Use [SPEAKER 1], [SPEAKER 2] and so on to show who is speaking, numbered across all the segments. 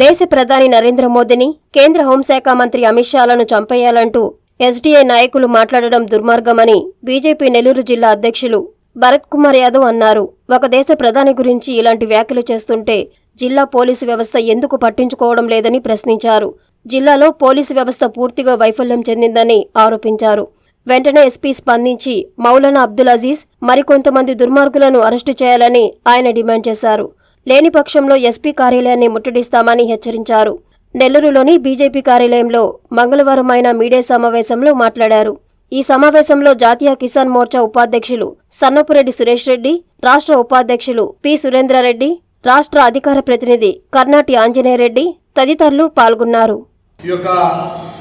[SPEAKER 1] దేశ ప్రధాని నరేంద్ర మోదీని కేంద్ర హోంశాఖ మంత్రి అమిత్ షాలను చంపేయాలంటూ ఎస్డీఏ నాయకులు మాట్లాడడం దుర్మార్గమని బీజేపీ నెల్లూరు జిల్లా అధ్యక్షులు భరత్ కుమార్ యాదవ్ అన్నారు. ఒక దేశ ప్రధాని గురించి ఇలాంటి వ్యాఖ్యలు చేస్తుంటే జిల్లా పోలీసు వ్యవస్థ ఎందుకు పట్టించుకోవడం లేదని ప్రశ్నించారు. జిల్లాలో పోలీసు వ్యవస్థ పూర్తిగా వైఫల్యం చెందిందని ఆరోపించారు. వెంటనే ఎస్పీ స్పందించి మౌలానా అబ్దుల్ అజీజ్ మరికొంతమంది దుర్మార్గులను అరెస్టు చేయాలని ఆయన డిమాండ్ చేశారు. లేని పక్షంలో ఎస్పీ కార్యాలయాన్ని ముట్టడిస్తామని హెచ్చరించారు. నెల్లూరులోని బీజేపీ కార్యాలయంలో మంగళవారం ఆయన మీడియా సమావేశంలో మాట్లాడారు. ఈ సమావేశంలో జాతీయ కిసాన్ మోర్చా ఉపాధ్యక్షులు సన్నపురెడ్డి సురేష్ రెడ్డి రాష్ట్ర ఉపాధ్యక్షులు పి. సురేంద్రారెడ్డి రాష్ట్ర అధికార ప్రతినిధి కర్ణాటి ఆంజనేయరెడ్డి తదితరులు పాల్గొన్నారు.
[SPEAKER 2] ఈ యొక్క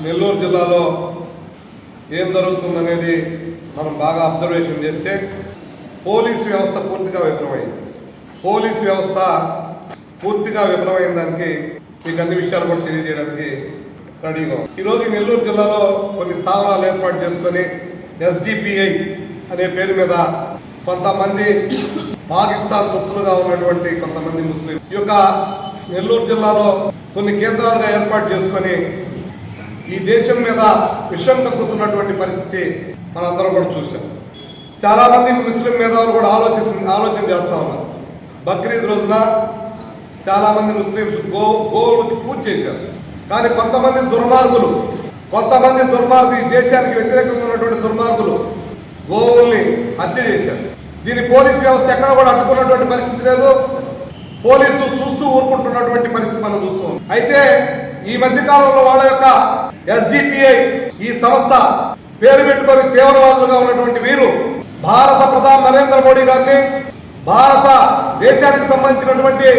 [SPEAKER 2] నెల్లూరు జిల్లాలో ఏం జరుగుతుందనేది మనం బాగా అబ్జర్వేషన్ చేస్తే పోలీసు వ్యవస్థ పూర్తిగా విఫలమైంది. పోలీస్ వ్యవస్థ పూర్తిగా విఫలమైన దానికి మీకు అన్ని విషయాలు కూడా తెలియజేయడానికి రెడీగా ఈరోజు నెల్లూరు జిల్లాలో కొన్ని స్థావరాలు ఏర్పాటు చేసుకొని ఎస్డిపిఐ అనే పేరు మీద కొంతమంది పాకిస్తాన్ దుత్తులుగా ఉన్నటువంటి కొంతమంది ముస్లిం ఈ యొక్క నెల్లూరు జిల్లాలో కొన్ని కేంద్రాలుగా ఏర్పాటు చేసుకొని ఈ దేశం మీద విషం కక్కుతున్నటువంటి పరిస్థితి మనందరం కూడా చూసాం చాలామంది ముస్లిం మేధావులు కూడా ఆలోచించి ఆలోచన చేస్తా ఉన్నారు. బక్రీద్ రోజున చాలామంది ముస్లిమ్స్ గో గోవులకి పూజ చేశారు. కానీ కొంతమంది దుర్మార్గులు కొంతమంది దుర్మార్గులు ఈ దేశానికి వ్యతిరేకంగా ఉన్నటువంటి దుర్మార్గులు గోవుల్ని హత్య చేశారు. దీని పోలీస్ వ్యవస్థ ఎక్కడ కూడా అడ్డుకున్నటువంటి పరిస్థితి లేదు. పోలీసు చూస్తూ ఊరుకుంటున్నటువంటి పరిస్థితి మనం చూస్తూ అయితే ఈ మధ్య కాలంలో వాళ్ళ యొక్క ఎస్డిపిఐ ఈ సంస్థ పేరు పెట్టుకొని తీవ్రవాదులుగా ఉన్నటువంటి వీరు భారత ప్రధాని నరేంద్ర మోడీ గారిని భారత దేశానికి సంబంధించినటువంటి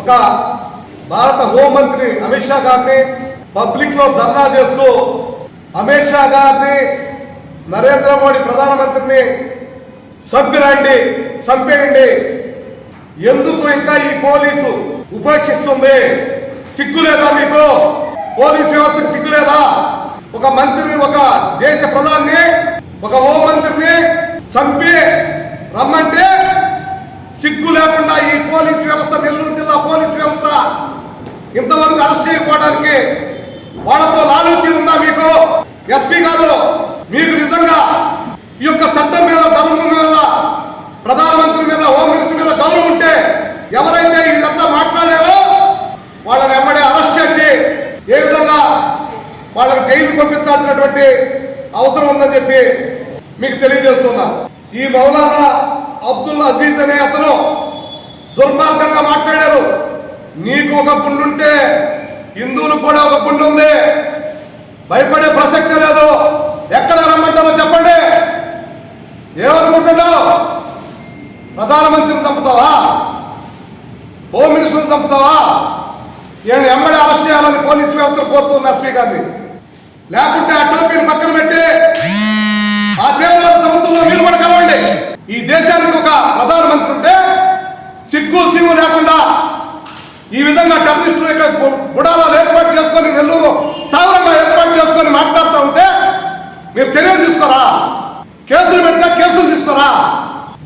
[SPEAKER 2] ఒక భారత హోంమంత్రి అమిత్ షా గారిని పబ్లిక్లో ధర్నా చేస్తూ అమిత్ షా గారిని నరేంద్ర మోడీ ప్రధానమంత్రిని చంపిరండి చంపేయండి. ఎందుకు ఇంకా ఈ పోలీసు ఉపేక్షిస్తుంది? సిగ్గు లేదా మీకు? పోలీసు వ్యవస్థకు సిగ్గు లేదా? ఒక మంత్రిని ఒక దేశ ప్రధాని ఒక హోం మంత్రిని చంపి రమ్మంటే సిగ్గు లేకుండా ఈ పోలీసు వ్యవస్థ నెల్లూరు జిల్లా పోలీసు వ్యవస్థ ఇంతవరకు అరెస్ట్ చేయకపోవడానికి వాళ్ళతో లాలూచి ఉందా మీకు? ఎస్పీ గారు మీకు నిజంగా ఈ యొక్క చట్టం మీద ధర్మం మీద ప్రధానమంత్రి మీద హోమ్ మినిస్టర్ మీద గౌరవం ఉంటే ఎవరైతే వీళ్ళంతా మాట్లాడారో వాళ్ళని ఎమ్మడే అరెస్ట్ చేసి ఏ విధంగా వాళ్ళకి జైలు పంపించాల్సినటువంటి అవసరం ఉందని చెప్పి మీకు తెలియజేస్తున్నా. ఈ మౌలానా అబ్దుల్ అజీజ్ అనే అతను దుర్మార్గంగా మాట్లాడారు. నీకు ఒక పుండుంటే హిందువులు హిందువులకు కూడా ఒక గుండు ఉంది భయపడే ప్రసక్తి లేదు. ఎక్కడ రమ్మంటారో చెప్పండి. ఏమనుకుంటున్నావు? ప్రధానమంత్రిని చంపుతావా? హోమ్ మినిస్టర్ని చంపుతావా? నేను ఎమ్మడి అరెస్ట్ చేయాలని పోలీసు వ్యవస్థను కోరుతున్న ఎస్పీ గారిని. లేకుంటే అట్లా మీరు పక్కన పెట్టి ఆ తీవ్రవాద సంస్థల్లో మీరు కూడా కలవండి. ఈ దేశానికి ఒక ప్రధానమంత్రి ఉంటే సిగ్గు సిగ్గు లేకుండా ఈ విధంగా టెర్రరిస్టులు ఇక్కడ గుడాలను ఏర్పాటు చేసుకొని నెల్లూరు స్థావరంగా ఏర్పాటు చేసుకొని మాట్లాడుతూ ఉంటే మీరు చర్యలు తీసుకోరా? కేసులు పెడితే కేసులు తీసుకోరా?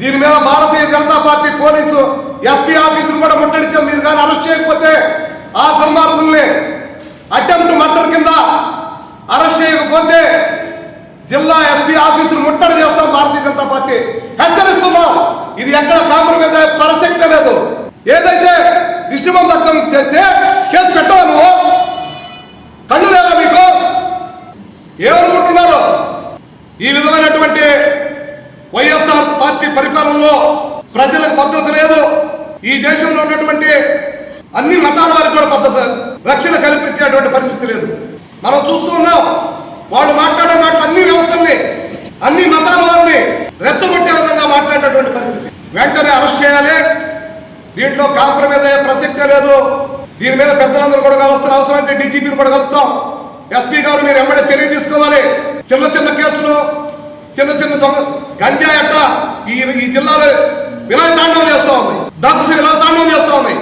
[SPEAKER 2] దీని మీద Bharatiya Janata party police SP offices కూడా ముట్టడించాం మీరు కానీ అరెస్ట్ చేయకపోతే ఆ దుర్మార్గుల్ని అటెంప్ట్ మర్డర్ కింద అరెస్ట్ చేయకపోతే జిల్లా ఎస్పీ ఆఫీసులు ముట్టడి చేస్తాం భారతీయ జనతా పార్టీ. హెచ్చరిస్తున్నాం. ఇది ఎక్కడ కాంప్రమైజ్ అయ్యే ప్రసక్తే లేదు. ఏదైతే దిష్టిబంధకం చేస్తే కేసు పెట్టవు నువ్వు? కళ్ళు లేదా మీకు? ఏమనుకుంటున్నారు ఈ విధమైనటువంటి వైఎస్ఆర్ పార్టీ పరిపాలనలో ప్రజలకు భద్రత లేదు. ఈ దేశంలో ఉన్నటువంటి అన్ని మతాల వారికి కూడా భద్రత రక్షణ కల్పించేటువంటి పరిస్థితి లేదు. మనం చూస్తూ ఉన్నాం వాళ్ళు మాట్లాడే మాటలు అన్ని వ్యవస్థల్ని అన్ని మతాల వారిని రెచ్చగొట్టే విధంగా మాట్లాడేటువంటి పరిస్థితి. వెంటనే అరెస్ట్ చేయాలి. దీంట్లో కాంప్రమైజ్ అయ్యే ప్రసక్తే లేదు. దీని మీద పెద్దలందరూ కూడా కలుస్తారు అవసరమైతే డీజీపీని కూడా కలుస్తాం. ఎస్పీ గారు మీరు ఎమ్మడే చర్య తీసుకోవాలి. చిన్న చిన్న కేసులు చిన్న చిన్న గంజా ఎట్ట ఈ ఈ జిల్లాలో విలయ తాండవం చేస్తూ ఉంది. డ్రగ్స్ విలయ తాండవం చేస్తూ ఉన్నాయి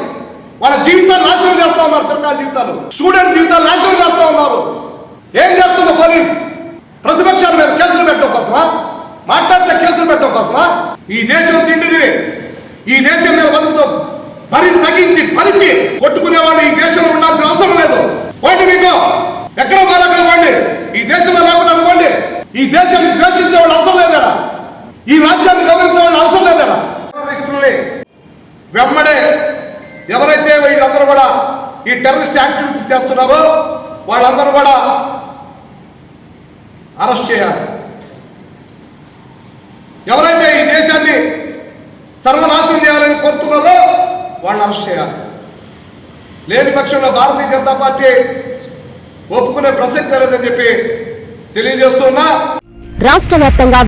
[SPEAKER 2] వాళ్ళ జీవితాలు నాశనం చేస్తూ ఉన్నారు పిల్లల జీవితాలు. స్టూడెంట్ జీవితాలు నాశనం చేస్తూ ఉన్నారు. ఏం చేస్తుంది పోలీస్? ప్రతిపక్షాల మీద కేసులు పెట్టడం కోసమా? మాట్లాడితే కేసులు పెట్టడం కోసమా? ఈ దేశం తిండిది. ఈ దేశం మీద బతుకుతాం మరి తగ్గించి పలిచి కొట్టుకునే వాళ్ళు ఈ దేశంలో ఉండాల్సిన అవసరం లేదు. పోండి మీకు. ఎక్కడ బాధపడకండి ఈ దేశంలో లేకుండా అనుకోండి ఈ దేశాన్ని ద్వేషించే వాళ్ళు అవసరం కదా ఈ రాజ్యాన్ని గౌరవించే వాళ్ళు అవసరం కదా వెమ్మడే ఎవరైతే వీళ్ళందరూ కూడా ఈ టెర్రరిస్ట్ యాక్టివిటీస్ చేస్తున్నారో వాళ్ళందరూ కూడా అరెస్ట్ చేయాలి. ఎవరైతే ఈ దేశాన్ని సర్వనాశనం చేయాలని కోరుతున్నారో వాళ్ళని అరెస్ట్ చేయాలి. లేని పక్షంలో భారతీయ జనతా పార్టీ ఒప్పుకునే ప్రసక్తి లేదని చెప్పి తెలియజేస్తున్నా.
[SPEAKER 1] రాష్ట్ర వ్యాప్తంగా